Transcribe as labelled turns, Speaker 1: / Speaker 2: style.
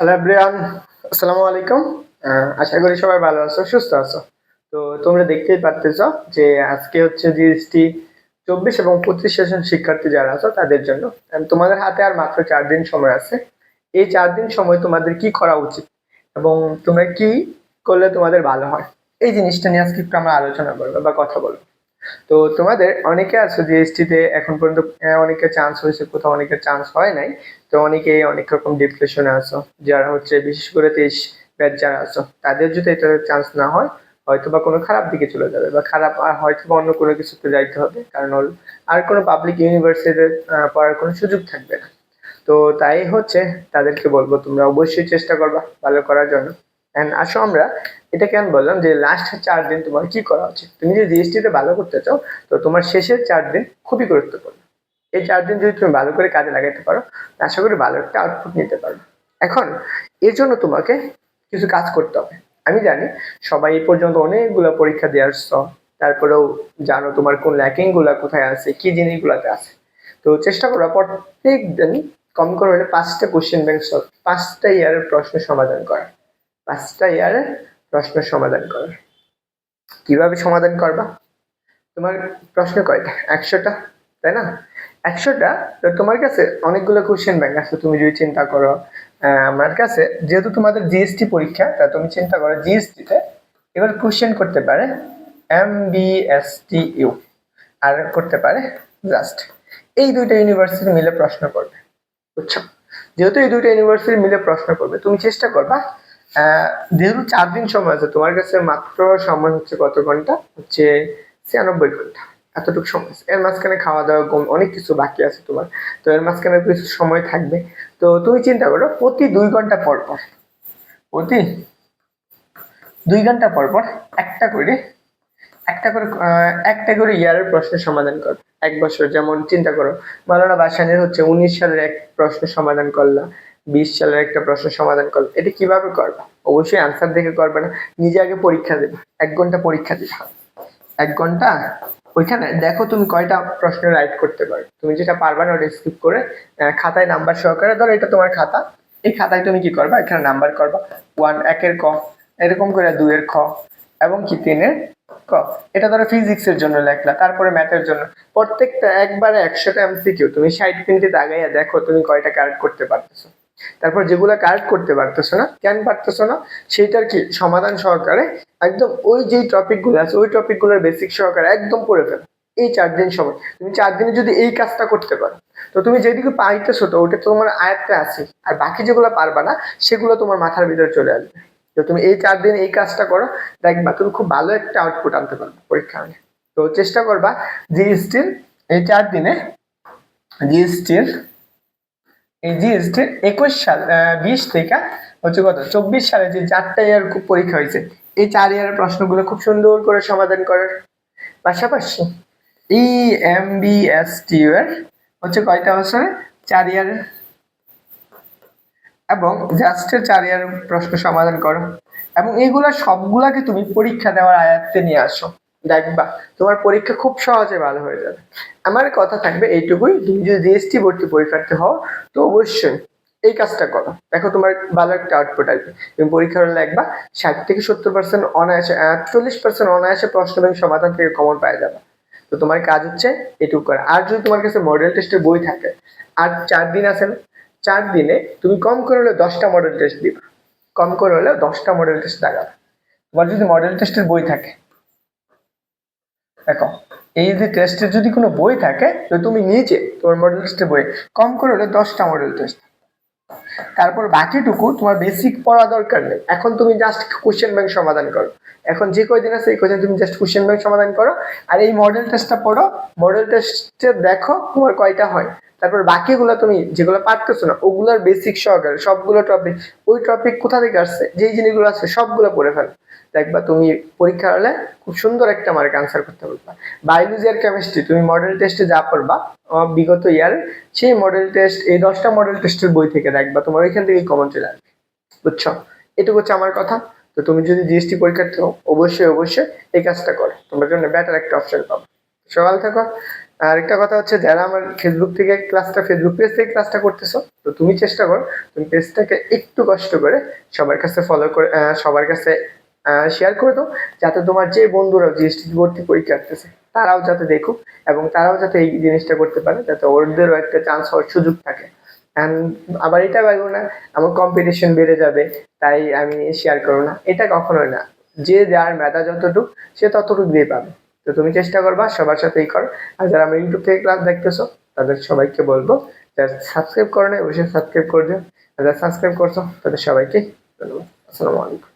Speaker 1: Hello everyone আসসালামু আলাইকুম আশা করি সবাই ভালো আছো, সুস্থ আছো। তো তোমরা দেখতেই পারতেছো যে আজকে হচ্ছে জিএসটি চব্বিশ এবং পঁচিশ সেশন শিক্ষার্থী যারা আছো, তাদের জন্য। তোমাদের হাতে আর মাত্র চার দিন সময় আছে। এই চার দিন সময় তোমাদের কি করা উচিত? এবং তোমরা কি করলে তোমাদের ভালো হয়? এই জিনিসটা নিয়ে আজকে একটু আমরা আলোচনা করব বা কথা বলব। তো তোমাদের অনেকে আছে জিএসটি তে এখন পর্যন্ত আহ, অনেকের চান্স হয়েছে কোথাও অনেকের চান্স হয় নাই তো অনেকেই অনেক রকম ডিপ্রেশনে আছো যারা হচ্ছে বিশেষ করে তেইশ ব্যাচ যারা আছো তাদের যদি এটা চান্স না হয় হয়তো বা কোনো খারাপ দিকে চলে যাবে বা খারাপ আর হয়তো বা অন্য কোনো কিছুতে যাইতে হবে কারণ আর কোনো পাবলিক ইউনিভার্সিটিতে পড়ার কোনো সুযোগ থাকবে না। তো তাই হচ্ছে তাদেরকে বলব তোমরা অবশ্যই চেষ্টা করবা ভালো করার জন্য। অ্যান্ড আসো আমরা এটা কেন বললাম যে লাস্ট চার দিন তোমার কি করা উচিত? তুমি যদি জিএসটিতে ভালো করতে চাও, তো তোমার শেষের চার দিন খুবই গুরুত্বপূর্ণ। এই চার দিন যদি তুমি ভালো করে কাজে লাগাতে পারো, আশা করি ভালো একটা আউটপুট নিতে পারবে এখন, এর জন্য তোমাকে কিছু কাজ করতে হবে। আমি জানি সবাই এই পর্যন্ত অনেকগুলো পরীক্ষা দিয়ে আসছো, তারপরেও জানো তোমার কোন ল্যাকিংগুলা কোথায় আছে, কি জিনিসগুলোতে আছে। তো চেষ্টা করো প্রত্যেক দিন কম করে হলে পাঁচটা কোশ্চেন ব্যাংক পাঁচটা ইয়ারের প্রশ্ন সমাধান করা পাঁচটা ইয়ারের প্রশ্ন সমাধান করা। কীভাবে সমাধান করবা? তোমার প্রশ্ন কয়টা? একশোটা, তাই না? একশোটা, তো তোমার কাছে অনেকগুলো কোশ্চেন ব্যাংক আছে, তুমি যদি চিন্তা করো। আমার কাছে যেহেতু তোমাদের জিএসটি পরীক্ষা, তা তুমি চিন্তা করো জিএসটিতে এবার কোশ্চেন করতে পারে M B S T U আর করতে পারে জাস্ট এই দুইটা ইউনিভার্সিটি মিলে প্রশ্ন করবে, বুঝছ? যেহেতু এই দুইটা ইউনিভার্সিটি মিলে প্রশ্ন করবে, তুমি চেষ্টা করবা যেহেতু চার দিন সময় আছে, তোমার কাছে মাত্র সময় হচ্ছে কত ঘণ্টা? হচ্ছে ছিয়ানব্বই ঘণ্টা, এতটুকু সময় এর মাঝখানে খাওয়া দাওয়া, ঘুম, অনেক কিছু বাকি আছে তোমার। তো এর মাঝখানে কিছু সময় থাকবে। তো তুমি চিন্তা করো, প্রতি দুই ঘণ্টা পর পর, প্রতি দুই ঘণ্টা পর পর একটা করে একটা করে একটা করে ইয়ারের প্রশ্নের সমাধান কর। এক বছর, যেমন চিন্তা করো মালানা বাসানের হচ্ছে উনিশ সালের এক প্রশ্ন সমাধান করলা। বিশ সালের একটা প্রশ্ন সমাধান করলা এটা কীভাবে করবা? অবশ্যই আনসার দেখে করবে না। নিজে আগে পরীক্ষা দেবে। এক ঘণ্টা পরীক্ষা দিবে এক ঘণ্টা ওইখানে দেখো তুমি কয়টা প্রশ্ন রাইট করতে পারো। তুমি যেটা পারবা না, ওটা স্কিপ করে খাতায় নাম্বার সহকারে ধরো এটা তোমার খাতা। এই খাতায় তুমি কি করবা? এখানে নাম্বার করবা। ওয়ান একের ক। এরকম করে দুইয়ের খ এবং কি তিনের ক। এটা ধরো ফিজিক্স এর জন্য লেখলা, তারপরে ম্যাথের জন্য। প্রত্যেকটা একবারে একশোটা এমসিকিউ তুমি ষাট মিনিটে আগাইয়া দেখো তুমি কয়টা কারেক্ট করতে পারতেছো। তারপর যেগুলো কারেক্ট করতে পারতেছো না, কেন পারতেছো না সেটার কি সমাধান সহকারে একদম ওই যেই টপিকগুলো আছে, ওই টপিকগুলোর বেসিক সহকারে একদম পড়ে ফেলো। এই চার দিন সময়। তুমি চার দিনে যদি এই কাজটা করতে পারো, তো তুমি যেদিকে পাইতেছো তো ওটা তোমার আয়ত্তে আছে, আর বাকি যেগুলো পারবা না, সেগুলো তোমার মাথার ভিতরে চলে আসবে। তো তুমি এই চার দিন এই কাজটা করো, দেখবা তুমি খুব ভালো একটা আউটপুট আনতে পারবে পরীক্ষা তো চেষ্টা করবা জিএসটির এই চার দিনে জিএসটির এই জিএসটির একুশ সাল বিশ থেকে হচ্ছে কত? চব্বিশ সালে যে চারটা ইয়ার পরীক্ষা হয়েছে, এই চার ইয়ারের প্রশ্নগুলো খুব সুন্দর করে সমাধান করার পাশাপাশি ই এম বি এস টি এর হচ্ছে কয়টা বছরে? চার ইয়ারের এবং জাস্টের চার ইয়ার প্রশ্ন সমাধান করো। এবং এইগুলা সবগুলাকে তুমি পরীক্ষা দেওয়ার আয়াত্তে নিয়ে আসো। দেখবা, তোমার পরীক্ষা খুব সহজে ভালো হয়ে যাবে। আমার কথা থাকবে এইটুকুই, তুমি যদি জিএসটি ভর্তি পরীক্ষার্থী হও, তো অবশ্যই এই কাজটা করো। দেখো তোমার ভালো একটা আউটপুট আসবে। তুমি পরীক্ষার হলে লিখবা ষাট থেকে সত্তর পার্সেন্ট অনায়াসে চল্লিশ পার্সেন্ট অনায়াসে প্রশ্ন ব্যাংক সমাধান থেকে কমন পাওয়া যাবে। তো তোমার কাজ হচ্ছে এটুকু করা। আর যদি তোমার কাছে মডেল টেস্টের বই থাকে, আর চার দিন আছে না, চার দিনে তুমি কম করে হলে দশটা মডেল টেস্ট দিবা। কম করে হলে দশটা মডেল টেস্ট লাগাবে। তোমার যদি মডেল টেস্টের বই থাকে দেখো, এই যে টেস্টের যদি কোনো বই থাকে, তো তুমি নিজে তোমার মডেল টেস্টের বই, কম করে হলে দশটা মডেল টেস্ট তারপর বাকিটুকু তোমার বেসিক পড়া দরকার নেই। এখন তুমি জাস্ট কোশ্চেন ব্যাংক সমাধান করো। এখন যে কয়দিন আছে, এই কয়দিন তুমি জাস্ট কোশ্চেন ব্যাংক সমাধান করো। আর এই মডেল টেস্টটা পড়ো। মডেল টেস্টে দেখো তোমার কয়টা হয়। তারপর বাকিগুলো তুমি যেগুলো পারতেছো না, ওগুলোর বেসিক সহকারে সবগুলো টপিক ওই টপিক কোথা থেকে আসছে, যেই জিনিসগুলো আছে সবগুলো পড়ে ফেলো। দেখবা তুমি পরীক্ষা হলে খুব সুন্দর একটা মার্ক আনসার করতে পারবা। বায়োলজি আর কেমিস্ট্রি তুমি মডেল টেস্টে যা পড়বা বিগত ইয়ারে সেই মডেল টেস্ট এই দশটা মডেল টেস্টের বই থেকে দেখবা তোমার ওইখান থেকেই কমন চলে আসবে। বুঝছ? এটুকু হচ্ছে আমার কথা। তো তুমি যদি জিএসটি পরীক্ষার্থী অবশ্যই অবশ্যই এই কাজটা করো। তোমার জন্য বেটার একটা অপশন পাবো। সকাল থাকো। আর একটা কথা হচ্ছে, যারা আমার ফেসবুক থেকে ক্লাসটা ফেসবুক পেজ থেকে ক্লাসটা করতেছো, তো তুমি চেষ্টা করো, তুমি পেজটাকে একটু কষ্ট করে সবার কাছে ফলো করে সবার কাছে শেয়ার করে দাও, যাতে তোমার যে বন্ধুরা জিএসটি ভর্তি পরীক্ষা আসতেছে, তারাও যাতে দেখুক এবং তারাও যাতে এই জিনিসটা করতে পারে, যাতে ওদেরও একটা চান্স হওয়ার সুযোগ থাকে। আবার এটা ভাবো না, আমার কম্পিটিশন বেড়ে যাবে, তাই আমি শেয়ার করব না। এটা কখনোই না। যে যার মেধা যতটুক, সে ততটুক দিয়ে পাবে। তো তুমি চেষ্টা করবা, সবার সাথেই করো। আর যারা আমার ইউটিউব থেকে ক্লাস দেখতেছো, তাদের সবাইকে বলব, যারা সাবস্ক্রাইব করে নেই, অবশ্যই সাবস্ক্রাইব করে দিও। আর যারা সাবস্ক্রাইব করছ, তাদের সবাইকে ধন্যবাদ। আসসালামু আলাইকুম।